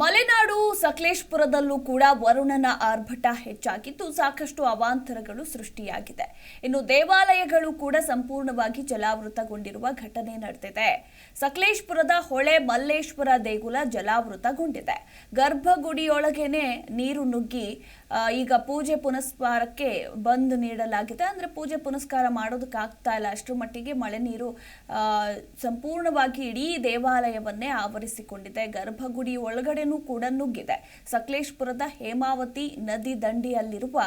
ಮಲೆನಾಡು ಸಕಲೇಶ್ಪುರದಲ್ಲೂ ಕೂಡ ವರುಣನ ಆರ್ಭಟ ಹೆಚ್ಚಾಗಿದ್ದು ಸಾಕಷ್ಟು ಅವಾಂತರಗಳು ಸೃಷ್ಟಿಯಾಗಿದೆ. ಇನ್ನು ದೇವಾಲಯಗಳು ಕೂಡ ಸಂಪೂರ್ಣವಾಗಿ ಜಲಾವೃತಗೊಂಡಿರುವ ಘಟನೆ ನಡೆದಿದೆ. ಸಕಲೇಶ್ಪುರದ ಹೊಳೆ ಮಲ್ಲೇಶ್ವರ ದೇಗುಲ ಜಲಾವೃತಗೊಂಡಿದೆ. ಗರ್ಭಗುಡಿಯೊಳಗೇನೆ ನೀರು ನುಗ್ಗಿ ಈಗ ಪೂಜೆ ಪುನಸ್ಕಾರಕ್ಕೆ ಬಂದ್ ನೀಡಲಾಗಿದೆ. ಅಂದ್ರೆ ಪೂಜೆ ಪುನಸ್ಕಾರ ಮಾಡೋದಕ್ಕಾಗ್ತಾ ಇಲ್ಲ. ಅಷ್ಟರ ಮಟ್ಟಿಗೆ ಮಳೆ ನೀರು ಸಂಪೂರ್ಣವಾಗಿ ಇಡೀ ದೇವಾಲಯವನ್ನೇ ಆವರಿಸಿಕೊಂಡಿದೆ. ಗರ್ಭಗುಡಿ ಒಳಗಡೆನೂ ಕೂಡ ನುಗ್ಗಿದೆ. ಸಕಲೇಶ್ಪುರದ ಹೇಮಾವತಿ ನದಿ ದಂಡೆಯಲ್ಲಿರುವ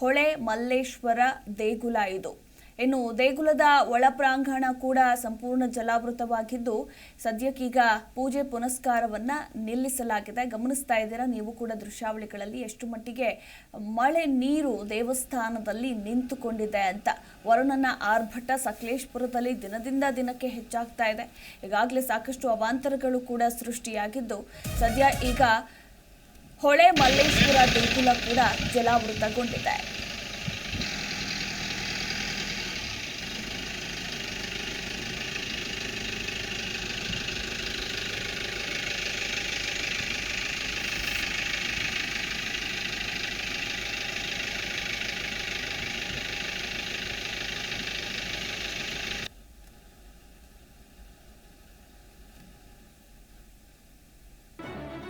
ಹೊಳೆ ಮಲ್ಲೇಶ್ವರ ದೇಗುಲ ಇದು. ಇನ್ನು ದೇಗುಲದ ಒಳ ಪ್ರಾಂಗಣ ಕೂಡ ಸಂಪೂರ್ಣ ಜಲಾವೃತವಾಗಿದ್ದು, ಸದ್ಯಕ್ಕೀಗ ಪೂಜೆ ಪುನಸ್ಕಾರವನ್ನ ನಿಲ್ಲಿಸಲಾಗಿದೆ. ಗಮನಿಸ್ತಾ ಇದ್ದೀರಾ? ನೀವು ಕೂಡ ದೃಶ್ಯಾವಳಿಗಳಲ್ಲಿ ಎಷ್ಟು ಮಟ್ಟಿಗೆ ಮಳೆ ನೀರು ದೇವಸ್ಥಾನದಲ್ಲಿ ನಿಂತುಕೊಂಡಿದೆ ಅಂತ. ವರುಣನ ಆರ್ಭಟ ಸಕಲೇಶ್ಪುರದಲ್ಲಿ ದಿನದಿಂದ ದಿನಕ್ಕೆ ಹೆಚ್ಚಾಗ್ತಾ ಇದೆ. ಈಗಾಗಲೇ ಸಾಕಷ್ಟು ಅವಾಂತರಗಳು ಕೂಡ ಸೃಷ್ಟಿಯಾಗಿದ್ದು, ಸದ್ಯ ಈಗ ಹೊಳೆ ಮಲ್ಲೇಶ್ವರ ದೇಗುಲ ಕೂಡ ಜಲಾವೃತಗೊಂಡಿದೆ.